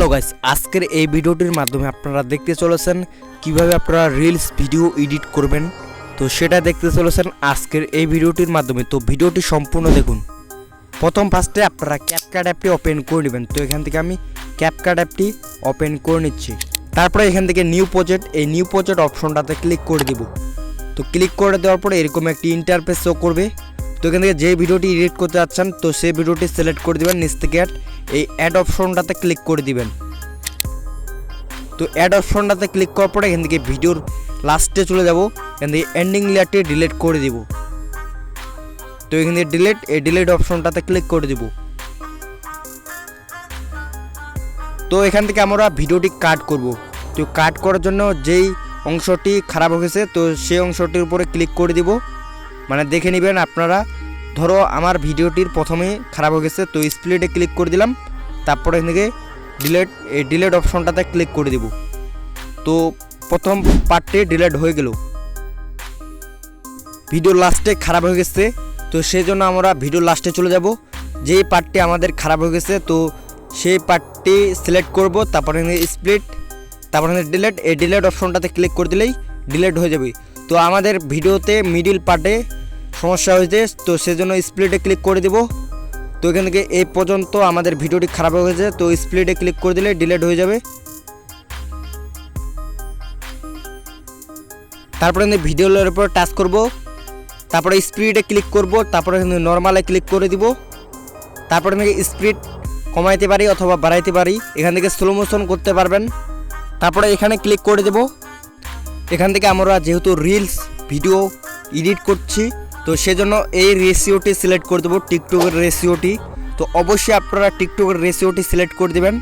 Hello guys আজকের এই ভিডিওটির মাধ্যমে আপনারা দেখতে চলেছেন কীভাবে আপনারা রিলস ভিডিও এডিট করবেন। তো সেটা দেখতে চলেছেন আজকের এই ভিডিওটির মাধ্যমে। তো ভিডিওটি সম্পূর্ণ দেখুন। প্রথম ফার্স্টে আপনারা ক্যাপকাট অ্যাপটি ওপেন করে নেবেন। তো এখান থেকে আমি ক্যাপকাট অ্যাপটি ওপেন করে নিচ্ছি। তারপরে এখান থেকে নিউ প্রজেক্ট এই নিউ প্রজেক্ট অপশনটাতে ক্লিক করে দিব। তো ক্লিক করে দেওয়ার পরে এরকম একটি ইন্টারফেস শো করবে। তো এখান থেকে যে ভিডিওটি এডিট করতে যাচ্ছেন তো সেই ভিডিওটি সিলেক্ট করে দিবেন, নিচ থেকে এই অ্যাড অপশনটাতে ক্লিক করে দিবেন। তো অ্যাড অপশনটাতে ক্লিক করার পরে এখান থেকে ভিডিওর লাস্টে চলে যাব, এখান থেকে এন্ডিং লেয়ারটি ডিলিট করে দিব। তো এখান থেকে ডিলিট এই ডিলিট অপশনটাতে ক্লিক করে দিব। তো এখান থেকে আমরা ভিডিওটি কাট করব। তো কাট করার জন্য যেই অংশটি খারাপ হয়ে গেছে তো সেই অংশটির উপরে ক্লিক করে দিব। মানে দেখে নেবেন আপনারা, ধরো আমার ভিডিওটির প্রথমে খারাপ হয়ে গেছে, তো স্প্লিটে ক্লিক করে দিলাম। তারপরে এখান ডিলেট এই ডিলেট অপশনটাতে ক্লিক করে দিব। তো প্রথম পার্টটি ডিলেট হয়ে গেল। ভিডিও লাস্টে খারাপ হয়ে গেছে, তো সেই জন্য আমরা ভিডিও লাস্টে চলে যাব। যেই পার্টটি আমাদের খারাপ হয়ে গেছে, তো সেই পার্টটি সিলেক্ট করব, তারপরে স্প্লিট তারপরে ডিলেট এই ডিলেট অপশনটাতে ক্লিক করে দিলেই ডিলেট হয়ে যাবে। তো আমাদের ভিডিওতে মিডিল পার্টে সমস্যা হয়েছে, তো সেজন্য স্প্লিটে ক্লিক করে দেব। তো এখান থেকে এই পর্যন্ত আমাদের ভিডিওটি খারাপ হয়ে গেছে তো স্প্লিটে ক্লিক করে দিলে ডিলেট হয়ে যাবে। তারপরে আমি ভিডিওর উপর টাচ করব। তারপরে স্পিডে ক্লিক করব, তারপরে নর্মালে ক্লিক করে দিব। তারপরে স্পিড কমাইতে পারি অথবা বাড়াইতে পারি, এখান থেকে স্লো মোশন করতে পারবেন। তারপরে এখানে ক্লিক করে দেব। এখান থেকে আমরা যেহেতু রিলস ভিডিও এডিট করছি তো সেজন্য এই রেশিওটি সিলেক্ট করে দেবো টিকটকের রেশিওটি তো অবশ্যই আপনারা টিকটকের রেশিওটি সিলেক্ট করে দেবেন।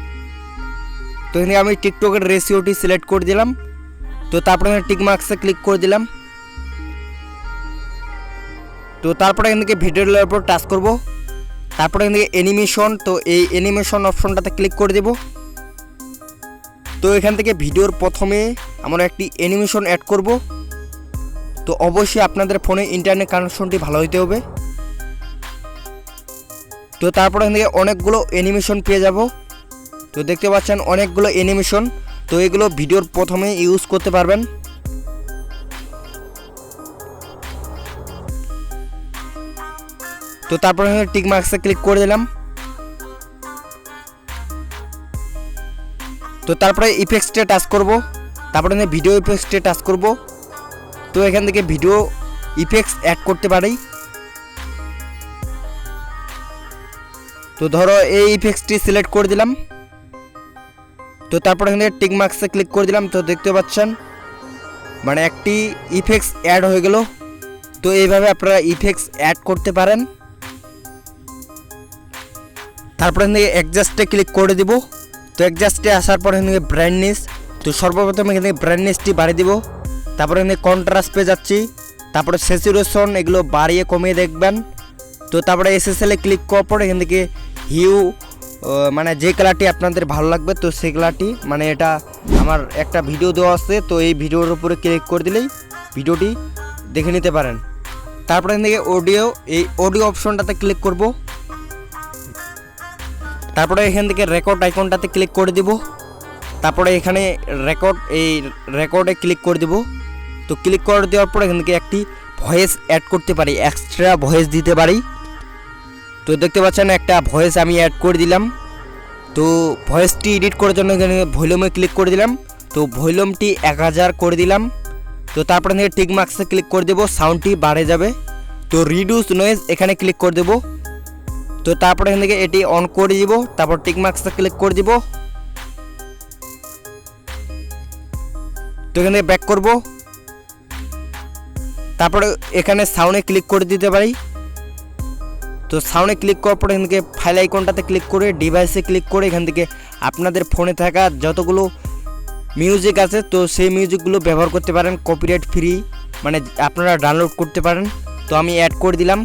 তো এখানে আমি টিকটকের রেশিওটি সিলেক্ট করে দিলাম। তো তারপরে এখানে টিক মার্কসে ক্লিক করে দিলাম। তো তারপরে এখান থেকে ভিডিও ভিডিওর উপর টাচ করব। তারপরে এখান থেকে অ্যানিমেশন তো এই অ্যানিমেশন অপশনটাতে ক্লিক করে দেব। তো এখান থেকে ভিডিওর প্রথমে আমরা একটি অ্যানিমেশন অ্যাড করব। তো অবশ্যই আপনাদের ফোনে ইন্টারনেট কানেকশনটি ভালো হইতে হবে। তো তারপরে এখান থেকে অনেকগুলো অ্যানিমেশন পেয়ে যাব। তো দেখতে পাচ্ছেন অনেকগুলো অ্যানিমেশন তো এগুলো ভিডিওর প্রথমে ইউজ করতে পারবেন। তো তারপরে টিক মার্কসে ক্লিক করে দিলাম। তো তারপরে ইফেক্টসটে টাচ করব। তারপরে ভিডিও ইফেক্টসটে টাচ করব। তো এখান থেকে ভিডিও ইফেক্টস অ্যাড করতে পারি। তো ধরো এই ইফেক্টসটি সিলেক্ট করে দিলাম। তো তারপর এখান থেকে টিক মার্কসে ক্লিক করে দিলাম। তো দেখতে পাচ্ছেন মানে একটি ইফেক্টস অ্যাড হয়ে গেল। তো এইভাবে আপনারা ইফেক্টস অ্যাড করতে পারেন। তারপরে এখান থেকে অ্যাডজাস্টে ক্লিক করে দিব। তো অ্যাডজাস্টে আসার পর এখান থেকে ব্রাইটনেস তো সর্বপ্রথম এখান থেকে ব্রাইটনেসটি বাড়িয়ে দিব। তারপরে এখানে কন্ট্রাস্ট পেয়ে যাচ্ছি। তারপরে স্যাচুরেশন এগুলো বাড়িয়ে কমিয়ে দেখবেন। তো তারপরে এসএসএলে ক্লিক করার পর এখান থেকে হিউ মানে যে কালারটি আপনাদের ভালো লাগবে, তো সেই কালারটি মানে এটা আমার একটা ভিডিও দেওয়া আছে, তো এই ভিডিওর উপরে ক্লিক করে দিলেই ভিডিওটি দেখে নিতে পারেন। তারপরে এখান থেকে অডিও এই অডিও অপশনটাতে ক্লিক করব। তারপরে এখান থেকে রেকর্ড আইকনটাতে ক্লিক করে দিব। তারপরে এখানে রেকর্ড এই রেকর্ডে ক্লিক করে দিব। তো ক্লিক করে দেওয়ার পর এখান থেকে একটি ভয়েস অ্যাড করতে পারি এক্সট্রা ভয়েস দিতে পারি। তো দেখতে পাচ্ছেন একটা ভয়েস আমি অ্যাড করে দিলাম। তো ভয়েসটি এডিট করার জন্য এখানে ভলিউমে ক্লিক করে দিলাম। তো ভলিউমটি এক হাজার করে দিলাম। তো তারপরে থেকে টিক মার্কসে ক্লিক করে দেবো সাউন্ডটি বাড়ে যাবে। তো রিডিউস নয়েজ এখানে ক্লিক করে দেবো। তো তারপরে এখান থেকে এটি অন করে দিব, তারপর টিক মার্কসে ক্লিক করে দিব। তো এখানে ব্যাক করব। তারপরে এখানে সাউন্ডে ক্লিক করে দিতে পারি। তো সাউন্ডে ক্লিক করার পরে এখান থেকে ফাইল আইকনটাতে ক্লিক করে ডিভাইসে ক্লিক করে এখান থেকে আপনাদের ফোনে থাকা যতগুলো মিউজিক আছে, তো সেই মিউজিকগুলো ব্যবহার করতে পারেন কপিরাইট ফ্রি মানে আপনারা ডাউনলোড করতে পারেন। তো আমি অ্যাড করে দিলাম।